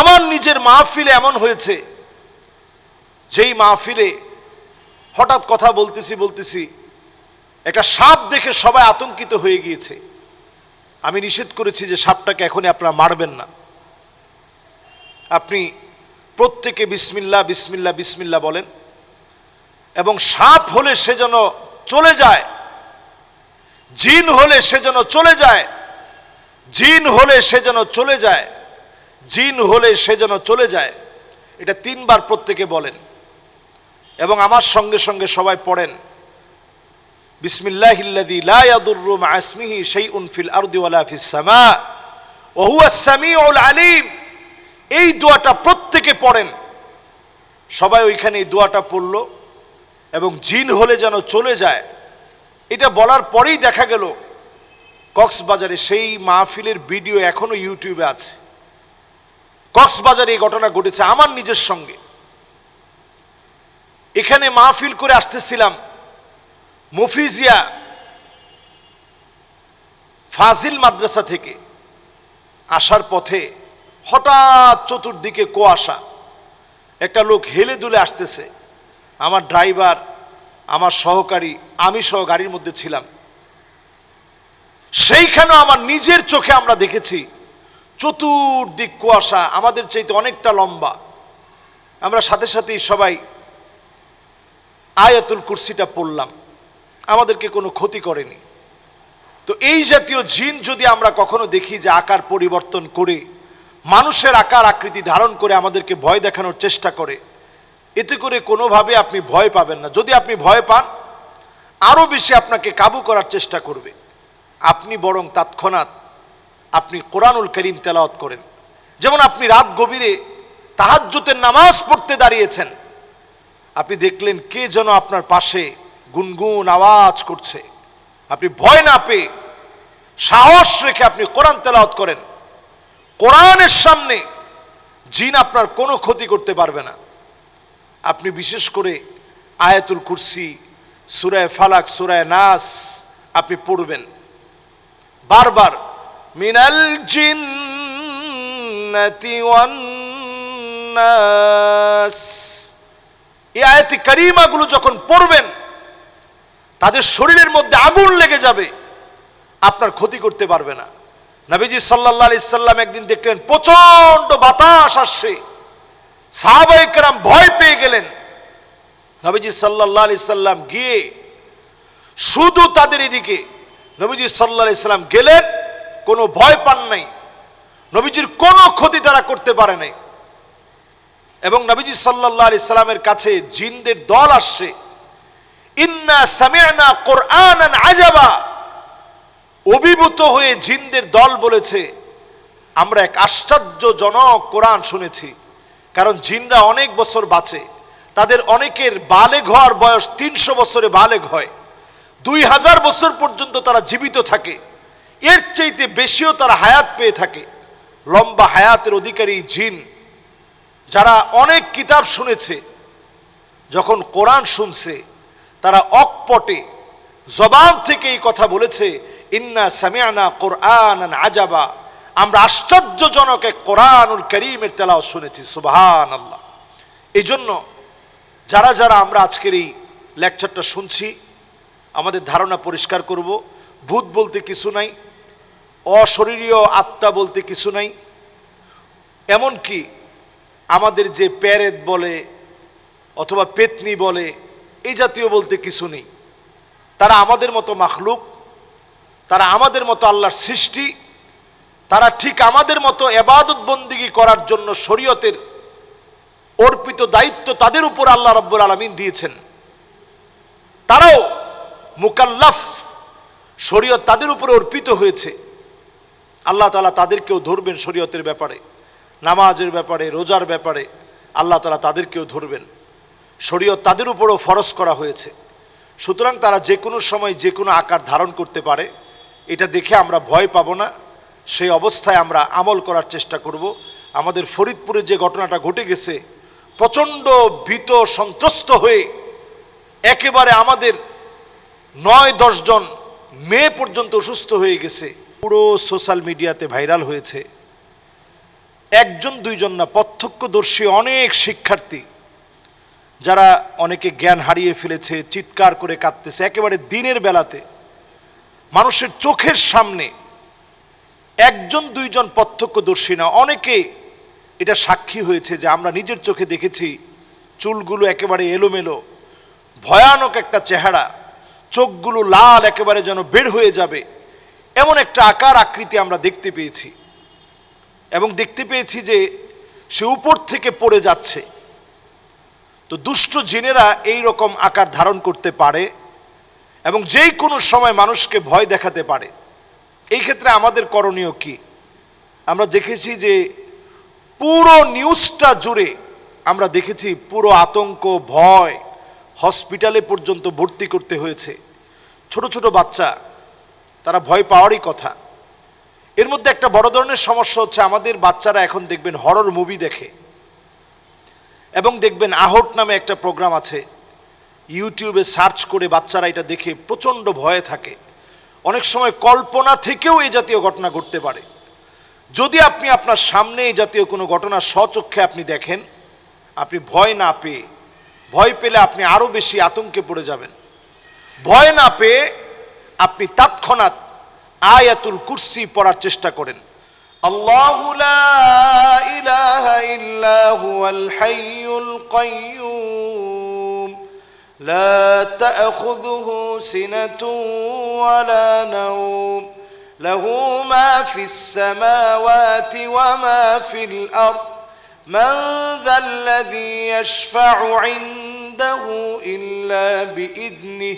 আমার নিজের মাহফিলে এমন হয়েছে, যেই মাহফিলে হঠাৎ কথা বলতেছি বলতেছি, একটা সাপ দেখে সবাই আতঙ্কিত হয়ে গিয়েছে। আমি নিষেধ করেছি যে সাপটাকে এখনই আপনারা মারবেন না। আপনি প্রত্যেকে বিসমিল্লা বিসমিল্লা বিসমিল্লা বলেন। এবং সাপ হলে সে যেন চলে যায়, জিন হলে সে যেন চলে যায়, জিন হলে সে যেন চলে যায়। জিন হলে সে যেন চলে যায়, এটা তিনবার প্রত্যেকে বলেন। এবং আমার সঙ্গে সঙ্গে সবাই পড়েন বিসমিল্লাহিল্লাযী লা ইয়াদুররু মা ইসমিহি শাইউন ফিল আরদি ওয়ালা ফিস সামা, ওয়া হুয়াস সামিউল আলিম। এই দোয়াটা প্রত্যেকে পড়েন। সবাই ওইখানে এই দোয়াটা পড়ল, এবং জিন হলে যেন চলে যায়, এটা বলার পরেই দেখা গেল, কক্সবাজারে সেই মাহফিলের ভিডিও এখনও ইউটিউবে আছে। কক্সবাজারে এই ঘটনা ঘটেছে আমার নিজের সঙ্গে। এখানে মাহফিল করে আসতেছিলাম মুফিজিয়া ফাজিল মাদ্রাসা থেকে। আসার পথে হঠাৎ চতুর্দিকে কুয়াশা। একটা লোক হেলে দুলে আসতেছে। আমার ড্রাইভার, আমার সহকারী, আমি সহ গাড়ির মধ্যে ছিলাম। সেইখানেও আমার নিজের চোখে আমরা দেখেছি চতুর্দিক কুয়াশা আমাদের চাইতে অনেকটা লম্বা। আমরা সাথে সাথেই সবাই আয়াতুল কুরসিটা পড়লাম। আমাদেরকে কোনো ক্ষতি করেনি। তো এই জাতীয় জিন যদি আমরা কখনো দেখি যে আকার পরিবর্তন করে, মানুষের আকার আকৃতি ধারণ করে আমাদেরকে ভয় দেখানোর চেষ্টা করে, এতে করে কোনোভাবে আপনি ভয় পাবেন না। যদি আপনি ভয় পান, আরও বেশি আপনাকে কাবু করার চেষ্টা করবে। আপনি বরং তৎক্ষণাৎ আপনি কোরআনুল করিম তেলাওয়াত করেন। যেমন আপনি রাত গভীরে তাহাজ্জুতের নামাজ পড়তে দাঁড়িয়েছেন। আপনি দেখলেন কে যেন আপনার পাশে গুনগুন আওয়াজ করছে। আপনি ভয় না পেয়ে সাহস রেখে আপনি কোরআন তেলাওয়াত করেন। কোরআনের সামনে জিন আপনার কোনো ক্ষতি করতে পারবে না। আপনি বিশেষ করে আয়াতুল কুরসি, সুরায় ফালাক, সুরায় নাস আপনি পড়বেন। বারবার জিন্নাতি ওয়ান নাস এই আয়াতি কারিমাগুলো যখন পড়বেন, তাদের শরীরের মধ্যে আগুন লেগে যাবে, আপনার ক্ষতি করতে পারবে না। নবীজি সাল্লাহ আলি সাল্লাম একদিন দেখলেন প্রচণ্ড বাতাস আসছে। সাহাবাইকেরাম ভয় পেয়ে গেলেন। নবীজি সাল্লাহ আলি সাল্লাম গিয়ে শুধু তাদের এদিকে, নবীজি সাল্লাহ আলি সাল্লাম গেলেন কোনো ভয় পান নাই। নবীজির কোনো ক্ষতি তারা করতে পারে নাই। এবং নবীজি সাল্লাহ আলি সাল্লামের কাছে জিনদের দল আসছে। কোরআন আজাবা। অভিভূত হয়ে জিনদের দল বলেছে, আমরা এক আশ্চর্যজনক কোরআন শুনেছি। কারণ জিনরা অনেক বছর বাঁচে। তাদের অনেকের বালেগ হওয়ার বয়স তিনশো বছরে বালেগ হয়। দুই হাজার বছর পর্যন্ত তারা জীবিত থাকে। এর চাইতে বেশিও তারা হায়াত পেয়ে থাকে। লম্বা হায়াতের অধিকারী জিন, যারা অনেক কিতাব শুনেছে, যখন কোরআন শুনছে, তারা অকপটে জবান থেকে এই কথা বলেছে, ইন্না সামিয়ানা কোরআন আজাবা। আমরা আশ্চর্যজনক এক কোরআনুল করিমের তেলাও শুনেছি সুবহান আল্লাহ এই জন্য যারা যারা আমরা আজকের এই লেকচারটা শুনছি, আমাদের ধারণা পরিষ্কার করব। ভূত বলতে কিছু নাই, অশরীরীয় আত্মা বলতে কিছু নাই। এমনকি আমাদের যে প্যারেদ বলে অথবা পেতনি বলে, এই জাতীয় বলতে কিছু নেই। তারা আমাদের মতো মাখলুক, তারা আমাদের মতো আল্লাহর সৃষ্টি, তারা ঠিক আমাদের মতো এবাদত বন্দিগি করার জন্য শরীয়তের অর্পিত দায়িত্ব তাদের উপর আল্লাহ রব্বুল আলমিন দিয়েছেন। তারাও মুকাল্লাফ শরীয়ত তাদের উপরে অর্পিত হয়েছে। আল্লাহ তালা তাদেরকেও ধরবেন শরীয়তের ব্যাপারে। নামাজের ব্যাপারে, রোজার ব্যাপারে আল্লাহ তালা তাদেরকেও ধরবেন। শরীয়ত তাদের উপরও ফরজ করা হয়েছে। সুতরাং তারা যে কোনো সময় যে কোনো আকার ধারণ করতে পারে। এটা দেখে আমরা ভয় পাব না। সেই অবস্থায় আমরা আমল করার চেষ্টা করব। আমাদের ফরিদপুরে যে ঘটনাটা ঘটে গেছে, প্রচণ্ড ভীত, সন্ত্রস্ত হয়ে একেবারে আমাদের নয় দশজন মেয়ে পর্যন্ত অসুস্থ হয়ে গেছে। পুরো সোশ্যাল মিডিয়াতে ভাইরাল হয়েছে। একজন, দুইজন না, প্রত্যক্ষদর্শী অনেক শিক্ষার্থী, যারা অনেকে জ্ঞান হারিয়ে ফেলেছে, চিৎকার করে কাঁদতেছে, একেবারে দিনের বেলাতে। মানুষের চোখের সামনে একজন, দুইজন প্রত্যক্ষদর্শী না, অনেকে এটা সাক্ষী হয়েছে যে আমরা নিজের চোখে দেখেছি, চুলগুলো একেবারে এলোমেলো, ভয়ানক একটা চেহারা। চোখগুলো লাল একেবারে যেন বের হয়ে যাবে। এমন একটা আকার আকৃতি আমরা দেখতে পেয়েছি। এবং দেখতে পেয়েছি যে সে উপর থেকে পড়ে যাচ্ছে। তো দুষ্ট জিনেরা এই রকম আকার ধারণ করতে পারে এবং যেই কোনো সময় মানুষকে ভয় দেখাতে পারে। এই ক্ষেত্রে আমাদের করণীয় কি? আমরা দেখেছি যে পুরো নিউজটা জুড়ে আমরা দেখেছি পুরো আতঙ্ক, ভয়, হসপিটালে পর্যন্ত ভর্তি করতে হয়েছে। ছোট ছোট বাচ্চা, তারা ভয় পাওয়ারই কথা। এর মধ্যে একটা বড় ধরনের সমস্যা হচ্ছে, আমাদের বাচ্চারা এখন দেখবেন হরর মুভি দেখে। এবং দেখবেন আহট নামে একটা প্রোগ্রাম আছে ইউটিউবে সার্চ করে বাচ্চারা এটা দেখে প্রচণ্ড ভয়ে থাকে। অনেক সময় কল্পনা থেকেও এই জাতীয় ঘটনা ঘটতে পারে। যদি আপনি আপনার সামনে এই জাতীয় কোনো ঘটনা স্বচক্ষে আপনি দেখেন, আপনি ভয় না পেয়ে, ভয় পেলে আপনি আরও বেশি আতঙ্কে পড়ে যাবেন। ভয় না পেয়ে আপনি তৎক্ষণাৎ আয়াতুল কুরসি পড়ার চেষ্টা করেন আল্লাহু লা ইলাহা ইল্লা হুয়াল হাইয়ুল কাইয়্যুম লা তা'খুযুহু সিনাতুন ওয়ালা নাওম له ما في السماوات وما في الأرض من ذا الذي يشفع عنده إلا بإذنه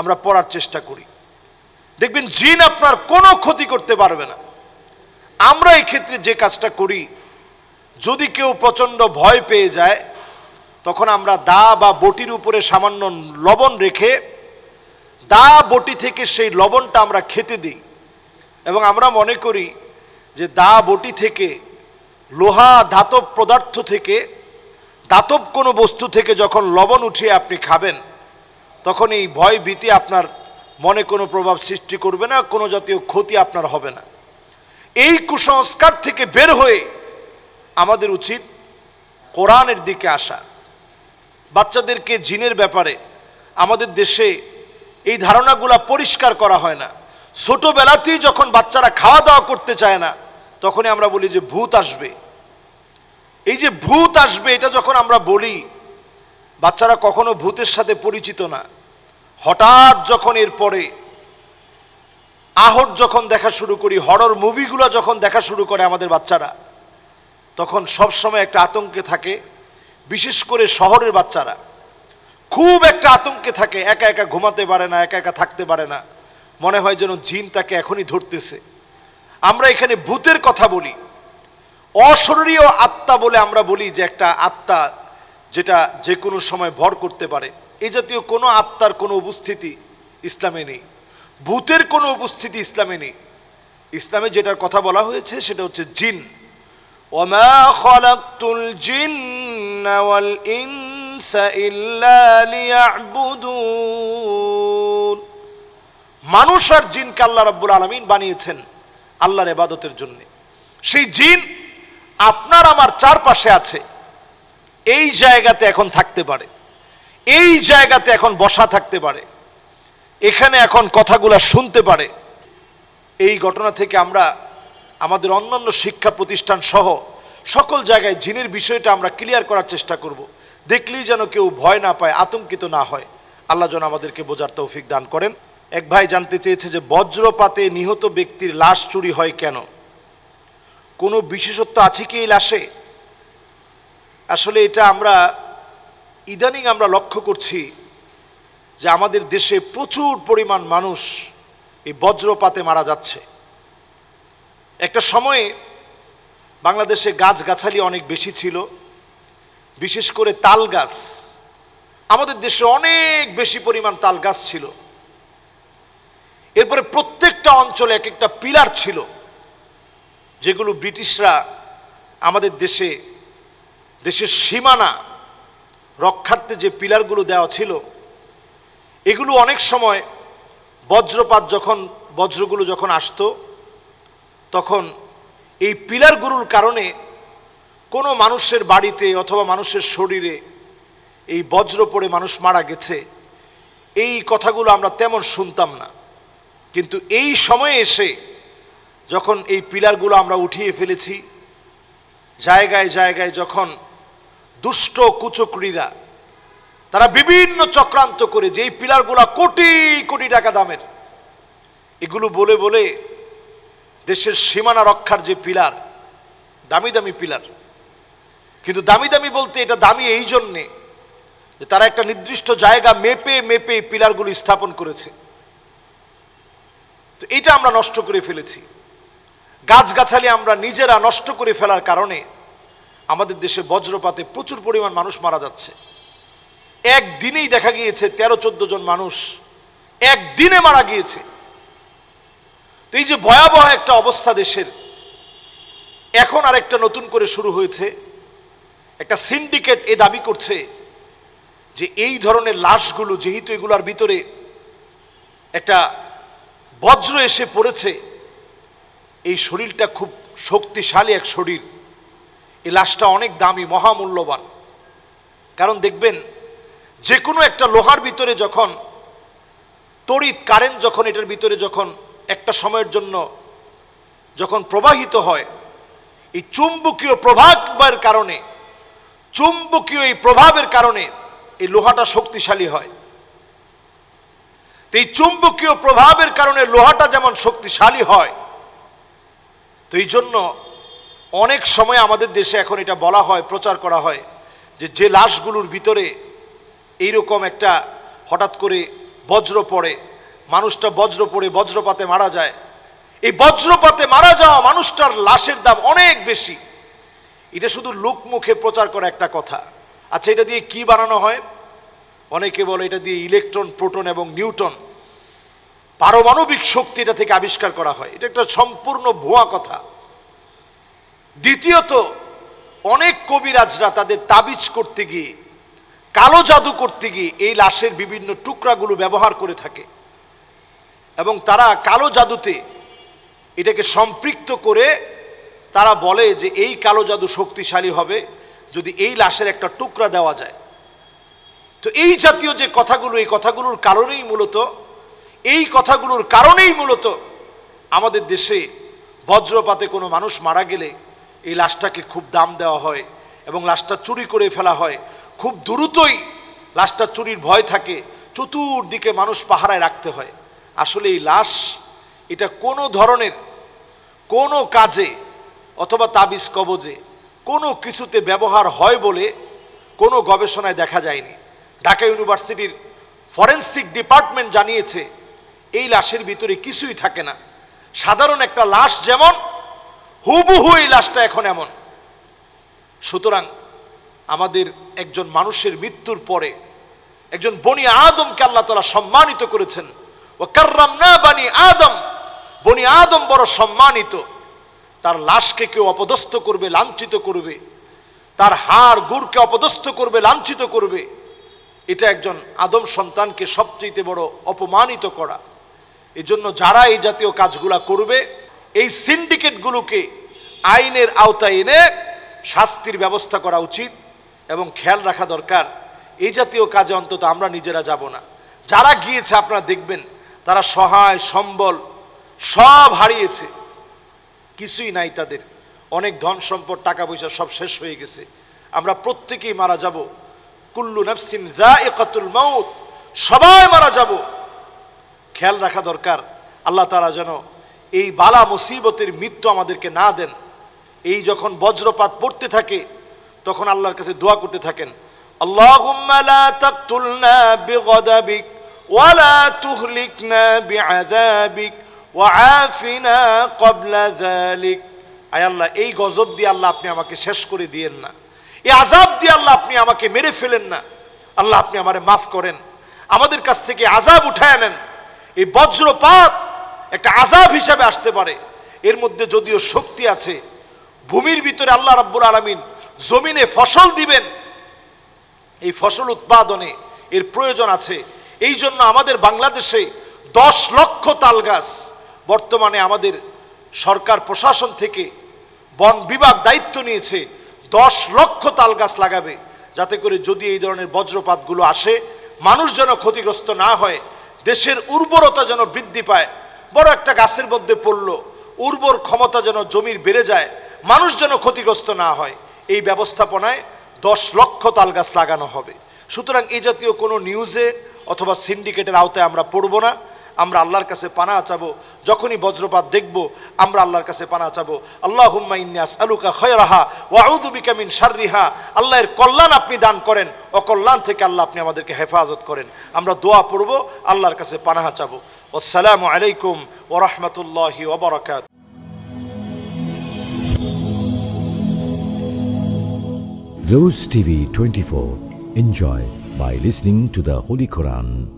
আমরা পড়ার চেষ্টা করি। দেখবেন জিন আপনার কোনো ক্ষতি করতে পারবে না। আমরা এই ক্ষেত্রে যে কাজটা করি, যদি কেউ প্রচণ্ড ভয় পেয়ে যায়, তখন আমরা দা বা বটির উপরে সামান্য লবণ রেখে দা বটি থেকে সেই লবণটা আমরা খেতে দিই। এবং আমরা মনে করি যে দা বটি থেকে লোহা ধাতব পদার্থ থেকে দাতব কোনো বস্তু থেকে যখন লবণ উঠিয়ে আপনি খাবেন তখন এই ভয় ভীতি আপনার মনে কোনো প্রভাব সৃষ্টি করবে না, কোনো জাতীয় ক্ষতি আপনার হবে না। এই কুসংস্কার থেকে বের হয়ে আমাদের উচিত কোরআনের দিকে আসা। বাচ্চাদেরকে জিনের ব্যাপারে আমাদের দেশে এই ধারণাগুলা পরিষ্কার করা হয় না। ছোটোবেলাতেই যখন বাচ্চারা খাওয়া দাওয়া করতে চায় না, তখনই আমরা বলি যে ভূত আসবে। এই যে ভূত আসবে, এটা যখন আমরা বলি, বাচ্চারা কখনো ভূতের সাথে পরিচিত না। হঠাৎ যখন এরপরে আহট যখন দেখা শুরু করি হরর মুভিগুলো যখন দেখা শুরু করে আমাদের বাচ্চারা, তখন সব সময় একটা আতঙ্কে থাকে, বিশেষ করে শহরের বাচ্চারা। খুব একটা আতঙ্কে থাকে, একা একা ঘুমাতে পারে না, একা একা থাকতে পারে না। মনে হয় যেন জিন তাকে এখনই ধরতেছে। আমরা এখানে ভূতের কথা বলি। অশরীরীয় আত্মা বলে আমরা বলি যে একটা আত্মা যেটা যে কোনো সময় ভর করতে পারে। এ জাতীয় কোনো আত্মার কোনো উপস্থিতি ইসলামে নেই। ভূতের কোনো উপস্থিতি ইসলামে নেই। ইসলামে যেটার কথা বলা হয়েছে সেটা হচ্ছে জিন। মানুষ আর জিনকে আল্লাহ রব্বুল আলমিন বানিয়েছেন আল্লাহর এবাদতের জন্য। সেই জিন আপনার আমার চারপাশে আছে। এই জায়গাতে এখন থাকতে পারে। এই জায়গাতে এখন বসা থাকতে পারে। এখানে এখন কথাগুলা শুনতে পারে। এই ঘটনা থেকে আমরা, আমাদের অন্যান্য শিক্ষা প্রতিষ্ঠান সহ সকল জায়গায় জিনের বিষয়টা আমরা ক্লিয়ার করার চেষ্টা করব। দেখলেই যেন কেউ ভয় না পায়, আতঙ্কিত না হয়। আল্লাহ যেন আমাদেরকে বোঝার তৌফিক দান করেন। এক ভাই জানতে চেয়েছে যে, বজ্রপাতে নিহত ব্যক্তির লাশ চুরি হয় কেন? কোনো বিশেষত্ব আছে কি এই লাশে? আসলে এটা আমরা ইদানিং আমরা লক্ষ্য করছি যে আমাদের দেশে প্রচুর পরিমাণ মানুষ এই বজ্রপাতে মারা যাচ্ছে। একটা সময়ে বাংলাদেশে গাছগাছালি অনেক বেশি ছিল, বিশেষ করে তাল গাছ আমাদের দেশে অনেক বেশি পরিমাণ তাল গাছ ছিল। এরপরে প্রত্যেকটা অঞ্চলে এক একটা পিলার ছিল, যেগুলো ব্রিটিশরা আমাদের দেশে, দেশের সীমানা রক্ষার্থে যে পিলারগুলো দেওয়া ছিল, এগুলো অনেক সময় বজ্রপাত যখন, বজ্রগুলো যখন আসতো, তখন এই পিলারগুলোর কারণে কোনো মানুষের বাড়িতে অথবা মানুষের শরীরে এই বজ্র পড়ে মানুষ মারা গেছে, এই কথাগুলো আমরা তেমন শুনতাম না। কিন্তু এই সময়ে এসে যখন এই পিলারগুলো আমরা উঠিয়ে ফেলেছি, জায়গায় জায়গায় যখন দুষ্ট কুচক্রীরা। তারা বিভিন্ন চক্রান্ত করে যে এই পিলারগুলো কোটি কোটি টাকা দামের, এগুলো বলে বলে দেশের সীমানা রক্ষার যে পিলার, দামি দামি পিলার। কিন্তু দামি দামি বলতে এটা দামি এই জন্যে যে তারা একটা নির্দিষ্ট জায়গা মেপে মেপে পিলারগুলো স্থাপন করেছে। তো এটা আমরা নষ্ট করে ফেলেছি। গাছগাছালি আমরা নিজেরা নষ্ট করে ফেলার কারণে আমাদের দেশে বজ্রপাতে প্রচুর পরিমাণ মানুষ মারা যাচ্ছে। একদিনেই দেখা গিয়েছে তেরো চোদ্দ জন মানুষ একদিনে মারা গিয়েছে। তো এই যে ভয়াবহ একটা অবস্থা দেশের, এখন আর একটা নতুন করে শুরু হয়েছে। একটা সিন্ডিকেট এ দাবি করছে যে এই ধরনের লাশগুলো, যেহেতু এগুলার ভিতরে একটা বজ্র এসে পড়েছে, এই শরীরটা খুব শক্তিশালী এক শরীর। এই লাশটা অনেক দামি, মহামূল্যবান। কারণ দেখবেন যে কোনো একটা লোহার ভিতরে যখন, তড়িৎ কারেন্ট যখন এটার ভিতরে যখন একটা সময়ের জন্য যখন প্রবাহিত হয়, এই চুম্বকীয় প্রভাবের কারণে, চুম্বকীয় এই প্রভাবের কারণে এই লোহাটা শক্তিশালী হয়। তো এই চুম্বকীয় প্রভাবের কারণে লোহাটা যেমন শক্তিশালী হয়, তো এই জন্য অনেক সময় আমাদের দেশে এখন এটা বলা হয়, প্রচার করা হয়, যে যে লাশগুলোর ভিতরে এইরকম একটা হঠাৎ করে বজ্র পড়ে, মানুষটা বজ্র পড়ে, বজ্রপাতে মারা যায়। এই বজ্রপাতে মারা যাওয়া মানুষটার লাশের দাম অনেক বেশি। এটা শুধু লোক মুখে প্রচার করা একটা কথা। আচ্ছা এটা দিয়ে কি বানানো হয়? অনেকে বলে এটা দিয়ে ইলেকট্রন, প্রোটন এবং নিউটন, পারমাণবিক শক্তি এটা থেকে আবিষ্কার করা হয়। এটা একটা সম্পূর্ণ ভুয়া কথা। দ্বিতীয়ত, অনেক কবিরাজরা তাদের তাবিজ করতে গিয়ে, কালো জাদু করতে গিয়ে এই লাশের বিভিন্ন টুকরাগুলো ব্যবহার করে থাকে। এবং তারা কালো জাদুতে এটাকে সম্পৃক্ত করে তারা বলে যে এই কালো জাদু শক্তিশালী হবে যদি এই লাশের একটা টুকরা দেওয়া যায়। তো এই জাতীয় যে কথাগুলো, এই কথাগুলোর কারণেই মূলত, এই কথাগুলোর কারণেই মূলত আমাদের দেশে বজ্রপাতে কোনো মানুষ মারা গেলে এই লাশটাকে খুব দাম দেওয়া হয় এবং লাশটা চুরি করে ফেলা হয়। খুব দ্রুতই লাশটা চুরির ভয় থাকে, চতুর্দিকে মানুষ পাহারায় রাখতে হয়। আসলে এই লাশ, এটা কোনো ধরনের, কোনো কাজে অথবা তাবিজ কবজে কোনো কিছুতে ব্যবহার হয় বলে কোনো গবেষণায় দেখা যায়নি। ঢাকা ইউনিভার্সিটির ফরেন্সিক ডিপার্টমেন্ট জানিয়েছে, এই লাশের ভিতরে কিছুই থাকে না। সাধারণ একটা লাশ যেমন হুবহু এই লাশটা এখন এমন। সুতরাং আমাদের একজন মানুষের মৃত্যুর পরে একজন বনি আদমকে আল্লাহ তালা সম্মানিত করেছেন। ও কার্রাম না বানি আদম। বনি আদম বড় সম্মানিত। তার লাশকে কেউ অপদস্থ করবে, লাঞ্ছিত করবে। তার হাড়, গুড়কে অপদস্থ করবে, লাঞ্ছিত করবে। এটা একজন আদম সন্তানকে সবচেয়ে বড় অপমানিত করা। এজন্য যারা এই জাতীয় কাজগুলা করবে এই সিন্ডিকেটগুলোকে আইনের আওতায় এনে শাস্তির ব্যবস্থা করা উচিত এবং খেয়াল রাখা দরকার। এই জাতীয় কাজে অন্তত আমরা নিজেরা যাব না। যারা গিয়েছে আপনারা দেখবেন, তারা সহায়, সম্বল, সব হারিয়েছে। কিছুই নাই তাদের। অনেক ধন সম্পদ টাকা পয়সা সব শেষ হয়ে গেছে। আমরা প্রত্যেকেই মারা যাব। কুল্লু নাফসিন যায়িকাতুল মাউত, সবাই মারা যাব। খেয়াল রাখা দরকার। আল্লাহ তাআলা যেন এই বালা মুসিবতের মৃত্যু আমাদেরকে না দেন। এই যখন বজ্রপাত পড়তে থাকে, তখন আল্লাহর কাছে দোয়া করতে থাকেন, আল্লাহুম্মা লা তাকতুলনা ওয়ালা তুহলিকনা বিআযাবিক ওয়াআফিনা ক্বাবলা যালিক। আয় আল্লাহ, এই গজব দিয়ে আল্লাহ আপনি আমাকে শেষ করে দিয়েন না। এই আজাব দিয়ে আল্লাহ আপনি আমাকে মেরে ফেলেন না। আল্লাহ আপনি আমারে মাফ করেন। আমাদের কাছ থেকে আজাব উঠায় নেন এই বজ্রপাত একটা আজাব হিসাবে আসতে পারে। এর মধ্যে যদিও শক্তি আছে, ভূমির ভিতরে আল্লাহ রাব্বুল আলামিন জমিনে ফসল দিবেন, এই ফসল উৎপাদনে এর প্রয়োজন আছে। এই জন্য আমাদের বাংলাদেশে দশ লক্ষ তাল গাছ বর্তমানে আমাদের সরকার, প্রশাসন থেকে বন বিভাগ দায়িত্ব নিয়েছে, দশ লক্ষ তাল গাছ লাগাবে। যাতে করে যদি এই ধরনের বজ্রপাতগুলো আসে, মানুষ যেন ক্ষতিগ্রস্ত না হয়, দেশের উর্বরতা যেন বৃদ্ধি পায়। বড় একটা গাছের মধ্যে পড়ল। উর্বর ক্ষমতা যেন জমির বেড়ে যায়, মানুষ যেন ক্ষতিগ্রস্ত না হয়, এই ব্যবস্থাপনায় দশ লক্ষ তাল গাছ লাগানো হবে। সুতরাং এই জাতীয় কোনো নিউজে অথবা সিন্ডিকেটের আওতায় আমরা পড়ব না। আমরা আল্লাহর কাছে পানা চাবো, যখনই বজ্রপাত দেখব, আমরা আল্লাহর কাছে পানা চাবো। আল্লাহ হুম্মা ইন্নাস আলুকা খয়রাহা ওয়াউদু বিকা মিন শাররিহা। আল্লাহর কল্যাণ আপনি দান করেন, অকল্যাণ থেকে আল্লাহ আপনি আমাদেরকে হেফাজত করেন। আমরা দোয়া পড়ব, আল্লাহর কাছে পানাহা চাবো। والسلام عليكم ورحمة الله وبركاته Rose TV 24 enjoy by listening to the Holy Quran